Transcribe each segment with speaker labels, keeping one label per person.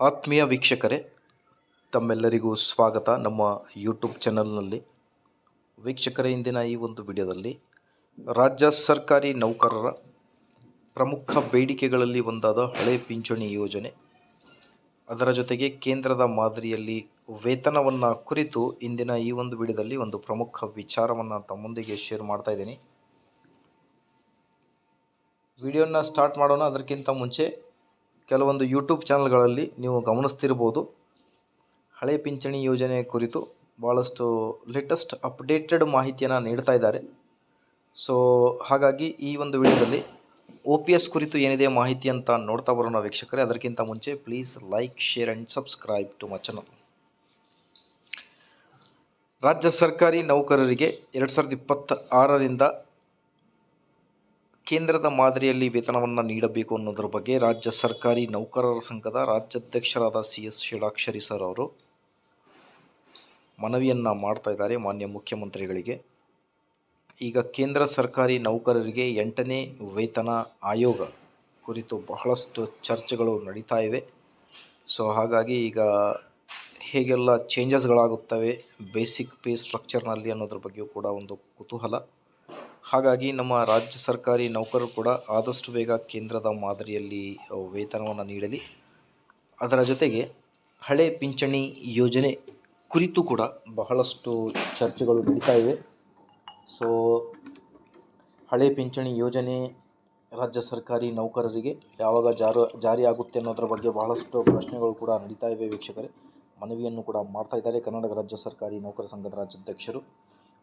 Speaker 1: ಆತ್ಮೀಯ ವೀಕ್ಷಕರೇ, ತಮ್ಮೆಲ್ಲರಿಗೂ ಸ್ವಾಗತ ನಮ್ಮ ಯೂಟ್ಯೂಬ್ ಚಾನಲ್ನಲ್ಲಿ ವೀಕ್ಷಕರೇ, ಇಂದಿನ ಈ ಒಂದು ವಿಡಿಯೋದಲ್ಲಿ ರಾಜ್ಯ ಸರ್ಕಾರಿ ನೌಕರರ ಪ್ರಮುಖ ಬೇಡಿಕೆಗಳಲ್ಲಿ ಒಂದಾದ ಹಳೆ ಪಿಂಚಣಿ ಯೋಜನೆ. ಅದರ ಜೊತೆಗೆ ಕೇಂದ್ರದ ಮಾದರಿಯಲ್ಲಿ ವೇತನವನ್ನು ಕುರಿತು ಇಂದಿನ ಈ ಒಂದು ವಿಡಿಯೋದಲ್ಲಿ ಒಂದು ಪ್ರಮುಖ ವಿಚಾರವನ್ನು ತಮ್ಮೊಂದಿಗೆ ಶೇರ್ ಮಾಡ್ತಾ ಇದ್ದೀನಿ. ವಿಡಿಯೋನ ಸ್ಟಾರ್ಟ್ ಮಾಡೋಣ, ಅದಕ್ಕಿಂತ ಮುಂಚೆ ಕೆಲವೊಂದು ಯೂಟ್ಯೂಬ್ ಚಾನಲ್ಗಳಲ್ಲಿ ನೀವು ಗಮನಿಸ್ತಿರ್ಬೋದು. ಹಳೆ ಪಿಂಚಣಿ ಯೋಜನೆ ಕುರಿತು ಭಾಳಷ್ಟು ಲೇಟೆಸ್ಟ್ ಅಪ್ಡೇಟೆಡ್ ಮಾಹಿತಿಯನ್ನು ನೀಡ್ತಾ ಇದ್ದಾರೆ. ಸೊ ಹಾಗಾಗಿ ಈ ಒಂದು ವಿಡಿಯೋದಲ್ಲಿ ಒ ಪಿ ಎಸ್ ಕುರಿತು ಏನಿದೆ ಮಾಹಿತಿ ಅಂತ ನೋಡ್ತಾ ಬರೋಣ ವೀಕ್ಷಕರೇ. ಅದಕ್ಕಿಂತ ಮುಂಚೆ please like share and subscribe to my channel ರಾಜ್ಯ ಸರ್ಕಾರಿ ನೌಕರರಿಗೆ ಎರಡು ಸಾವಿರದ ಇಪ್ಪತ್ತ ಆರರಿಂದ ಕೇಂದ್ರದ ಮಾದರಿಯಲ್ಲಿ ವೇತನವನ್ನು ನೀಡಬೇಕು ಅನ್ನೋದ್ರ ಬಗ್ಗೆ ರಾಜ್ಯ ಸರ್ಕಾರಿ ನೌಕರರ ಸಂಘದ ರಾಜ್ಯಾಧ್ಯಕ್ಷರಾದ ಸಿ ಎಸ್ ಷಡಾಕ್ಷರಿ ಸರ್ ಅವರು ಮನವಿಯನ್ನು ಮಾಡ್ತಾ ಇದ್ದಾರೆ ಮಾನ್ಯ ಮುಖ್ಯಮಂತ್ರಿಗಳಿಗೆ. ಈಗ ಕೇಂದ್ರ ಸರ್ಕಾರಿ ನೌಕರರಿಗೆ ಎಂಟನೇ ವೇತನ ಆಯೋಗ ಕುರಿತು ಬಹಳಷ್ಟು ಚರ್ಚೆಗಳು ನಡೀತಾ ಇವೆ. ಸೊ, ಹಾಗಾಗಿ ಈಗ ಹೇಗೆಲ್ಲ ಚೇಂಜಸ್ಗಳಾಗುತ್ತವೆ ಬೇಸಿಕ್ ಪೇ ಸ್ಟ್ರಕ್ಚರ್ನಲ್ಲಿ ಅನ್ನೋದ್ರ ಬಗ್ಗೆಯೂ ಕೂಡ ಒಂದು ಕುತೂಹಲ. ಹಾಗಾಗಿ ನಮ್ಮ ರಾಜ್ಯ ಸರ್ಕಾರಿ ನೌಕರರು ಕೂಡ ಆದಷ್ಟು ಬೇಗ ಕೇಂದ್ರದ ಮಾದರಿಯಲ್ಲಿ ವೇತನವನ್ನು ನೀಡಲಿ. ಅದರ ಜೊತೆಗೆ ಹಳೆ ಪಿಂಚಣಿ ಯೋಜನೆ ಕುರಿತು ಕೂಡ ಬಹಳಷ್ಟು ಚರ್ಚೆಗಳು ನಡೀತಾ ಇವೆ. ಸೊ, ಹಳೆ ಪಿಂಚಣಿ ಯೋಜನೆ ರಾಜ್ಯ ಸರ್ಕಾರಿ ನೌಕರರಿಗೆ ಯಾವಾಗ ಜಾರು, ಜಾರಿಯಾಗುತ್ತೆ ಅನ್ನೋದ್ರ ಬಗ್ಗೆ ಬಹಳಷ್ಟು ಪ್ರಶ್ನೆಗಳು ಕೂಡ ನಡೀತಾ ಇವೆ ವೀಕ್ಷಕರೇ. ಮನವಿಯನ್ನು ಕೂಡ ಮಾಡ್ತಾ ಇದ್ದಾರೆ ಕರ್ನಾಟಕ ರಾಜ್ಯ ಸರ್ಕಾರಿ ನೌಕರ ಸಂಘದ ರಾಜ್ಯಾಧ್ಯಕ್ಷರು.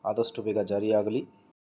Speaker 1: ಆದಷ್ಟು ಬೇಗ ಜಾರಿಯಾಗಲಿ.